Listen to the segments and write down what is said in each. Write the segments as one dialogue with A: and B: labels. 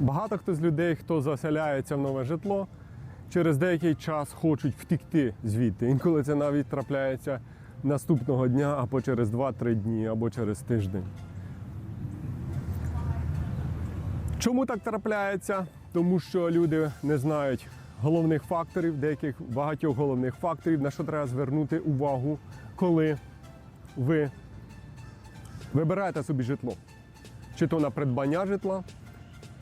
A: Багато хто з людей, хто заселяється в нове житло, через деякий час хочуть втікти звідти. Інколи це навіть трапляється наступного дня, або через 2-3 дні, або через тиждень. Чому так трапляється? Тому що люди не знають головних факторів, деяких багатьох головних факторів, на що треба звернути увагу, коли ви вибираєте собі житло. Чи то на придбання житла,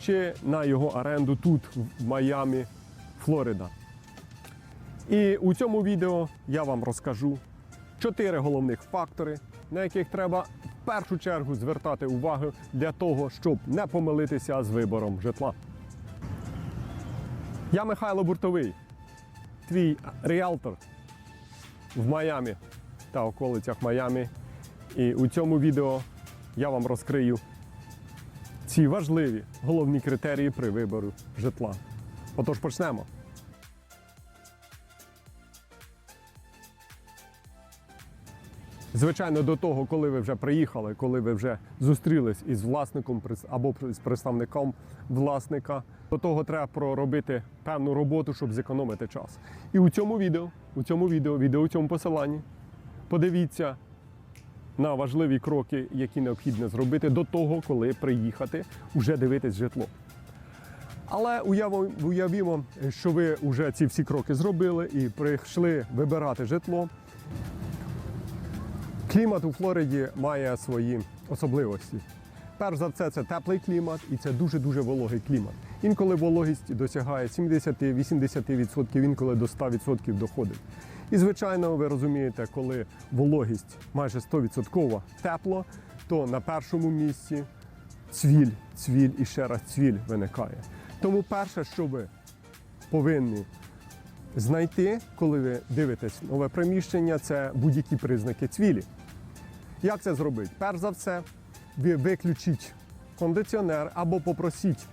A: чи на його оренду тут, в Майамі, Флорида. І у цьому відео я вам розкажу чотири головних фактори, на яких треба в першу чергу звертати увагу для того, щоб не помилитися з вибором житла. Я Михайло Буртовий, твій ріалтор в Майамі та околицях Майамі. І у цьому відео я вам розкрию ці важливі головні критерії при вибору житла. Отож почнемо. Звичайно, до того, коли ви вже приїхали, коли ви вже зустрілись із власником або з представником власника, до того треба проробити певну роботу, щоб зекономити час. І у цьому відео, у цьому відео, відео у цьому посиланні, подивіться на важливі кроки, які необхідно зробити до того, коли приїхати, вже дивитись житло. Але уявімо, що ви вже ці всі кроки зробили і прийшли вибирати житло. Клімат у Флориді має свої особливості. Перш за все, це теплий клімат і це дуже-дуже вологий клімат. Інколи вологість досягає 70-80%, інколи до 100% доходить. І, звичайно, ви розумієте, коли вологість майже 100% тепло, то на першому місці цвіль, цвіль і ще раз цвіль виникає. Тому перше, що ви повинні знайти, коли ви дивитесь нове приміщення, це будь-які признаки цвілі. Як це зробити? Перш за все, ви виключіть кондиціонер або попросіть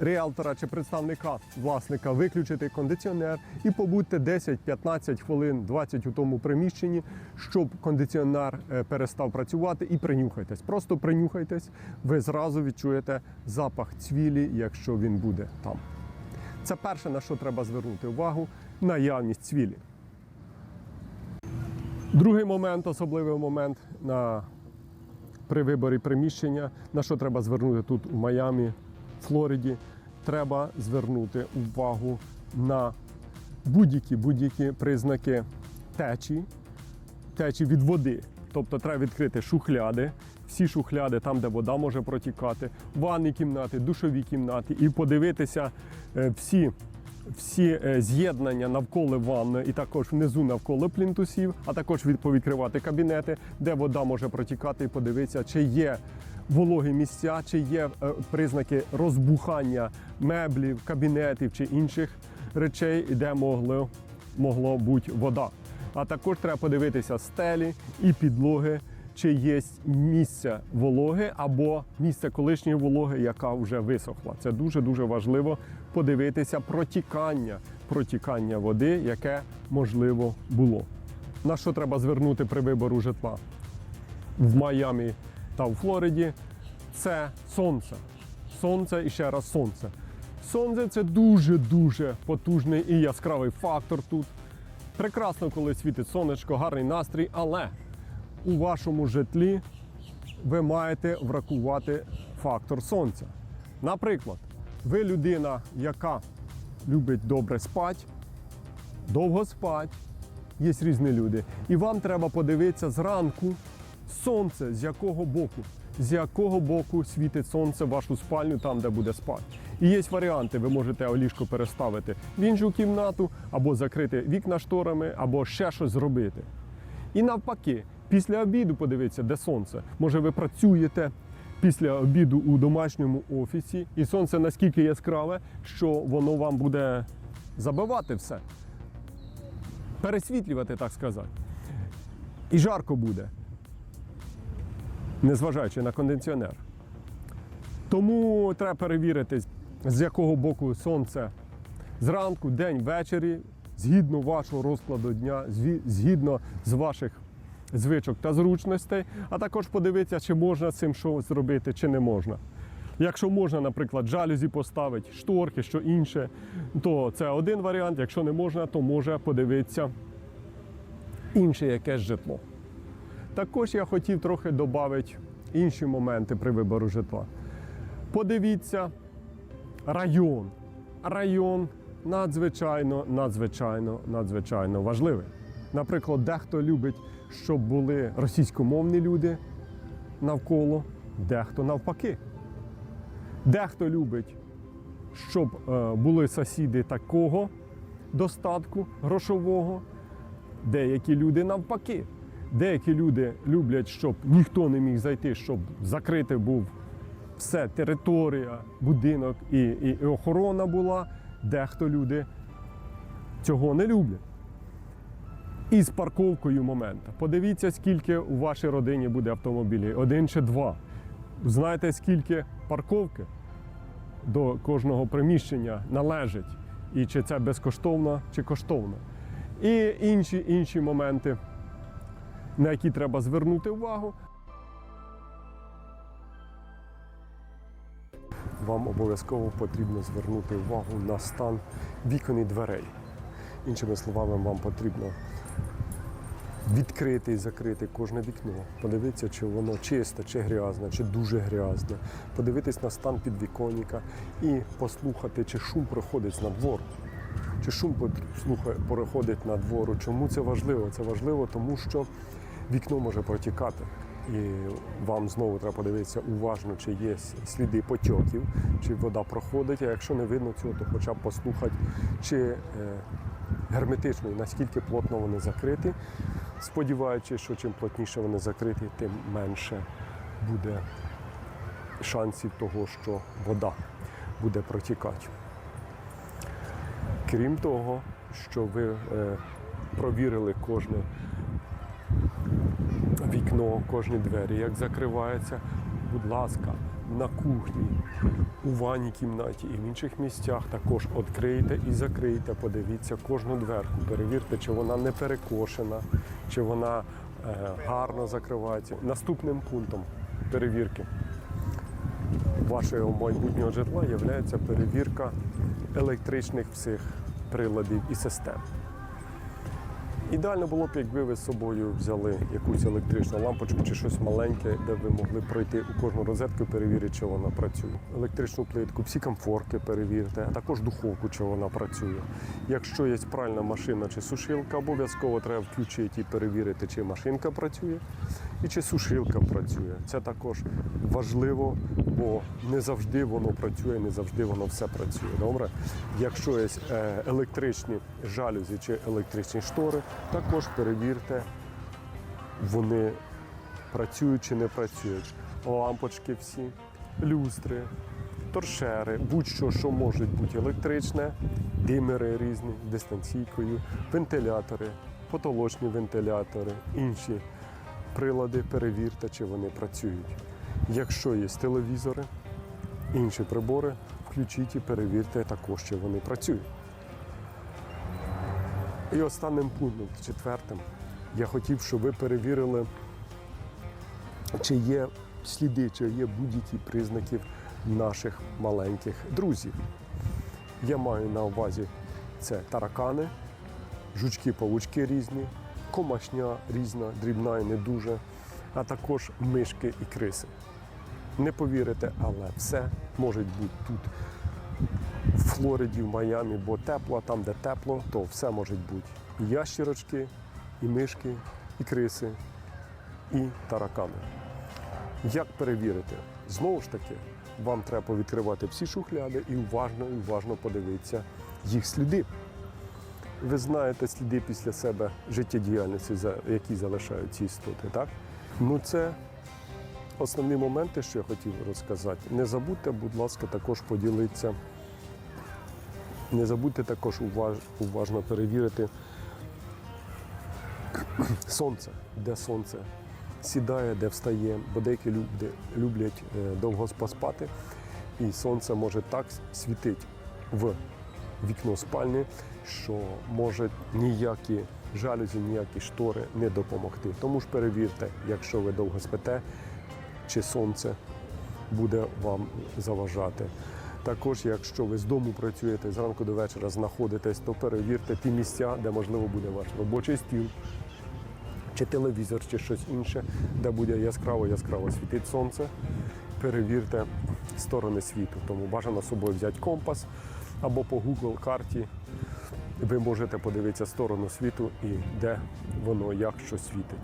A: ріалтора чи представника власника виключити кондиціонер і побудьте 10-15 хвилин, 20 у тому приміщенні, щоб кондиціонер е, перестав працювати і принюхайтесь. Просто принюхайтесь, ви зразу відчуєте запах цвілі, якщо він буде там. Це перше, на що треба звернути увагу наявність цвілі. Другий момент, особливий момент на, при виборі приміщення, на що треба звернути тут у Майамі, Флориді, треба звернути увагу на будь-які будь-які признаки течії, течі від води. Тобто треба відкрити шухляди, всі шухляди, там, де вода може протікати, ванні кімнати, душові кімнати, і подивитися е, всі, всі е, з'єднання навколо ванни і також внизу навколо плінтусів, а також від- повідкривати кабінети, де вода може протікати, і подивитися, чи є вологі місця, чи є е, признаки розбухання меблів, кабінетів чи інших речей, де могло, могло бути вода. А також треба подивитися стелі і підлоги, чи є місце вологи або місце колишньої вологи, яка вже висохла. Це дуже дуже важливо подивитися протікання, протікання води, яке можливо було. На що треба звернути при вибору житла в Майамі та у Флориді? Це сонце. Сонце і ще раз сонце. Сонце це дуже дуже потужний і яскравий фактор тут. Прекрасно, коли світить сонечко, гарний настрій, але у вашому житлі ви маєте врахувати фактор сонця. Наприклад, ви людина, яка любить добре спати, довго спати, є різні люди, і вам треба подивитися зранку сонце з якого боку. З якого боку світить сонце в вашу спальню, там, де буде спати. І є варіанти, ви можете ліжко переставити в іншу кімнату, або закрити вікна шторами, або ще щось зробити. І навпаки, після обіду подивіться, де сонце. Може, ви працюєте після обіду у домашньому офісі, і сонце наскільки яскраве, що воно вам буде забивати все, пересвітлювати, так сказати. І жарко буде, незважаючи на кондиціонер. Тому треба перевірити, з якого боку сонце зранку, день, ввечері, згідно вашого розкладу дня, згідно з ваших звичок та зручностей, а також подивитися, чи можна цим щось зробити, чи не можна. Якщо можна, наприклад, жалюзі поставити, шторки, що інше, то це один варіант. Якщо не можна, то може подивитися інше якесь житло. Також я хотів трохи додати інші моменти при вибору житла. Подивіться район. Район надзвичайно, надзвичайно, надзвичайно важливий. Наприклад, дехто любить, щоб були російськомовні люди навколо, дехто навпаки. Дехто любить, щоб е, були сусіди такого достатку грошового, деякі люди навпаки. Деякі люди люблять, щоб ніхто не міг зайти, щоб закритий був все, територія, будинок і, і, і охорона була. Дехто люди цього не люблять. І з парковкою моменту. Подивіться, скільки у вашій родині буде автомобілів. Один чи два. Знаєте, скільки парковки до кожного приміщення належить, і чи це безкоштовно, чи коштовно. І інші, інші моменти, на які треба звернути увагу. Вам обов'язково потрібно звернути увагу на стан вікон і дверей. Іншими словами, вам потрібно відкрити і закрити кожне вікно, подивитися, чи воно чисте, чи грязне, чи дуже грязне, подивитись на стан підвіконника і послухати, чи шум проходить з надвору. Чи шум слухає, проходить на двору. Чому це важливо? Це важливо, тому що вікно може протікати. І вам знову треба подивитися уважно, чи є сліди потьоків, чи вода проходить. А якщо не видно цього, то хоча б послухати, чи е, герметично, і наскільки плотно вони закриті. Сподіваючись, що чим плотніше вони закриті, тим менше буде шансів того, що вода буде протікати. Крім того, що ви е, провірили кожне вікно, кожні двері, як закривається, будь ласка, на кухні, у ванній кімнаті і в інших місцях також відкрийте і закрийте, подивіться кожну дверку, перевірте, чи вона не перекошена, чи вона е, гарно закривається. Наступним пунктом перевірки вашого майбутнього житла є перевірка електричних всіх приладів і систем. Ідеально було б, якби ви з собою взяли якусь електричну лампочку чи щось маленьке, де ви могли пройти у кожну розетку перевірити, чи вона працює. Електричну плитку, всі комфорки перевірте, а також духовку, чи вона працює. Якщо є пральна машина чи сушилка, обов'язково треба включити і перевірити, чи машинка працює і чи сушилка працює. Це також важливо, бо не завжди воно працює, не завжди воно все працює. Добре? Якщо є е, електричні жалюзі чи електричні штори, також перевірте, вони працюють чи не працюють. Лампочки всі, люстри, торшери, будь-що, що може бути електричне, димери різні дистанційкою, вентилятори, потолочні вентилятори, інші прилади, перевірте, чи вони працюють. Якщо є телевізори, інші прибори, включіть і перевірте також, чи вони працюють. І останнім пунктом, четвертим, я хотів, щоб ви перевірили, чи є сліди, чи є будь-які признаки наших маленьких друзів. Я маю на увазі це таракани, жучки-павучки різні, комашня різна, дрібна і не дуже, а також мишки і криси. Не повірите, але все може бути тут в Флориді, в Майамі, бо тепло, а там, де тепло, то все може бути. І ящірочки, і мишки, і криси, і таракани. Як перевірити? Знову ж таки, вам треба повідкривати всі шухляди і уважно і уважно подивитися їх сліди. Ви знаєте сліди після себе життєдіяльності, які залишають ці істоти, так? Ну це основні моменти, що я хотів розказати. Не забудьте, будь ласка, також поділитися. Не забудьте також уваж, уважно перевірити сонце, де сонце сідає, де встає, бо деякі люди люблять е, довго поспати, і сонце може так світити в вікно спальні, що може ніякі жалюзі, ніякі штори не допомогти. Тому ж перевірте, якщо ви довго спите, чи сонце буде вам заважати. Також, якщо ви з дому працюєте зранку до вечора, знаходитесь, то перевірте ті місця, де можливо буде ваш робочий стіл, чи телевізор, чи щось інше, де буде яскраво яскраво світить сонце. Перевірте сторони світу. Тому бажано з собою взяти компас або по Google карті. Ви можете подивитися сторону світу і де воно, як що світить.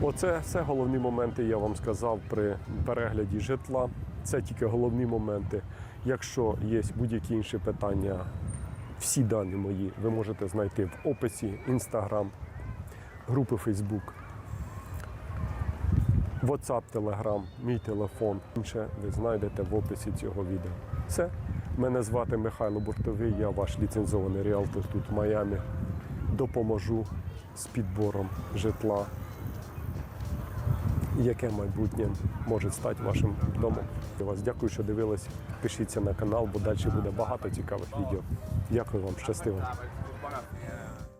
A: Оце все головні моменти, я вам сказав при перегляді житла. Це тільки головні моменти. Якщо є будь-які інші питання, всі дані мої ви можете знайти в описі Instagram, групи Facebook, WhatsApp, Telegram, мій телефон. Інше ви знайдете в описі цього відео. Все. Мене звати Михайло Буртовий, я ваш ліцензований ріалтор тут в Майамі. Допоможу з підбором житла яке майбутнє може стати вашим домом. Я вас дякую, що дивились. Пишіться на канал, бо далі буде багато цікавих відео. Дякую вам, щастиво.